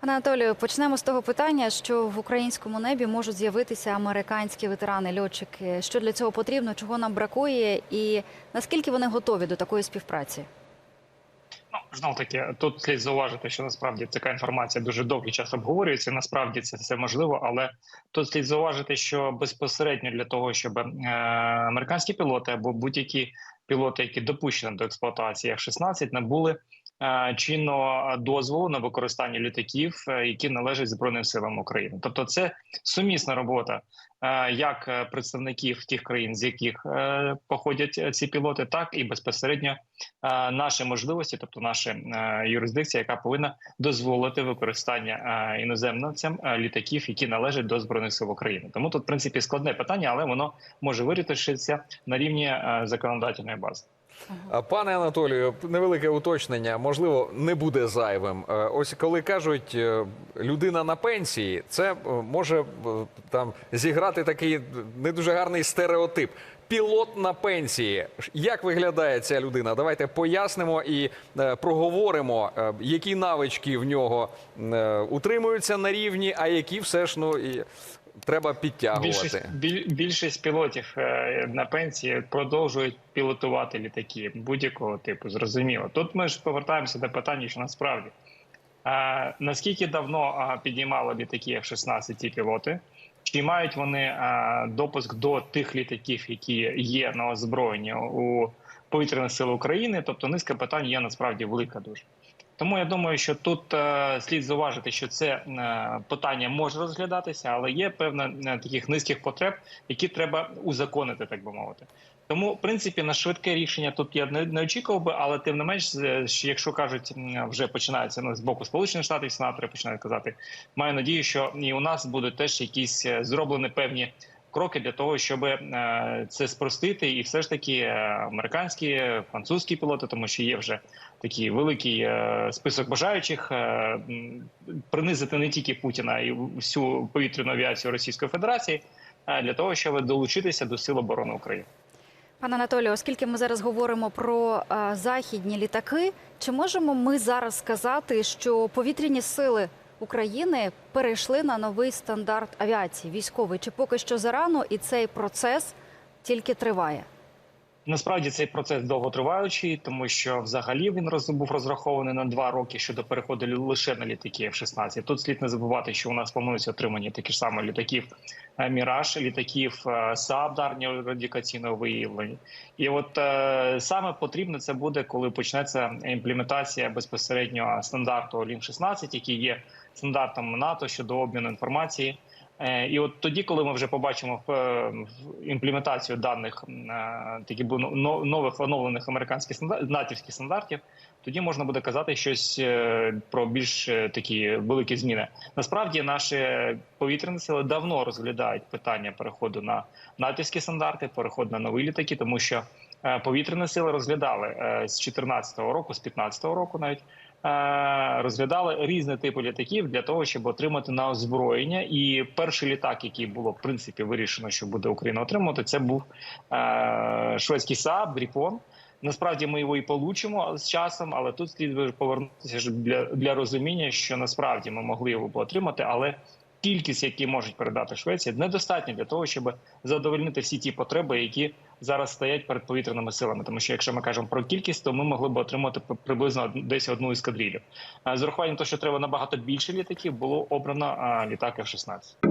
Анатолію, почнемо з того питання, що в українському небі можуть з'явитися американські ветерани, льотчики. Що для цього потрібно, чого нам бракує, і наскільки вони готові до такої співпраці? Ну, знов таки, тут слід зауважити, що насправді така інформація дуже довгий час обговорюється. Насправді це все можливо, але тут слід зауважити, що безпосередньо для того, щоб е, американські пілоти або будь-які пілоти, які допущені до експлуатації F-16, набули чинного дозволу на використання літаків, е, які належать Збройним силам України. Тобто, це сумісна робота е, як е, представників тих країн, з яких е, походять е, ці пілоти, так і безпосередньо е, наші можливості, тобто наша е, юрисдикція, яка повинна дозволити використання е, іноземцям е, літаків, які належать до збройних сил України. Тому тут, в принципі, складне питання, але воно може вирішитися на рівні е, законодательної бази. А, Пане Анатолію, невелике уточнення, можливо, не буде зайвим. Е, Ось коли кажуть е, людина на пенсії, це е, може е, там зіграти такий не дуже гарний стереотип. Пілот на пенсії. Як виглядає ця людина? Давайте пояснимо і е, проговоримо, е, які навички в нього е, утримуються на рівні, а які все ж ну треба підтягувати. Більшість, біль- більшість пілотів е, на пенсії продовжують пілотувати літаки будь-якого типу. Зрозуміло. Тут ми ж повертаємося до питання, що насправді е, наскільки давно е, підіймали літаки F-16 ці пілоти? Чи мають вони е, допуск до тих літаків, які є на озброєнні у повітряних сил України? Тобто низка питань є насправді велика дуже. Тому я думаю, що тут е, слід зауважити, що це е, питання може розглядатися, але є певна е, таких низьких потреб, які треба узаконити, так би мовити. Тому, в принципі, на швидке рішення тут я не, не очікував би, але тим не менш, що якщо кажуть, вже починається ну, з боку Сполучених Штатів, сенатори починають казати, маю надію, що і у нас будуть теж якісь е, зроблені певні. Кроки для того, щоб е, це спростити, і все ж таки е, американські, французькі пілоти, тому що є вже такий великий е, список бажаючих принизити не тільки Путіна і всю повітряну авіацію Російської Федерації, для того, щоб долучитися до Сил оборони України. Пане Анатолію, оскільки ми зараз говоримо про західні літаки, чи можемо ми зараз сказати, що повітряні сили України перейшли на новий стандарт авіації військовий? Чи поки що зарано і цей процес тільки триває? Насправді цей процес довготриваючий, тому що взагалі він був розрахований на два роки щодо переходу лише на літаки F-16. Тут слід не забувати, що у нас планується отримання таких самих літаків е, Міраж, літаків е, САП радіокаційного виявлення. І от е, саме потрібно це буде, коли почнеться імплементація безпосередньо стандарту Лін 16 який є стандартом НАТО щодо обміну інформації. Е, І от тоді, коли ми вже побачимо е, імплементацію даних е, таких нових оновлених американських натівських стандартів, тоді можна буде казати щось про більш такі великі зміни. Насправді наші повітряні сили давно розглядають питання переходу на натівські стандарти, переходу на нові літаки, тому що повітряні сили розглядали е, з 2014 року, з 2015 року навіть е, розглядали різні типи літаків для того, щоб отримати на озброєння. І перший літак, який було в принципі вирішено, що буде Україна отримувати, це був е, шведський Saab Gripen. Насправді ми його і получимо з часом, але тут слід повернутися для, для розуміння, що насправді ми могли його отримати, але кількість, які можуть передати Швеція, недостатня для того, щоб задовольнити всі ті потреби, які зараз стоять перед повітряними силами. Тому що якщо ми кажемо про кількість, то ми могли б отримати приблизно десь одну із кадрилів. А З урахуванням того, що треба набагато більше літаків, було обрано літак F-16.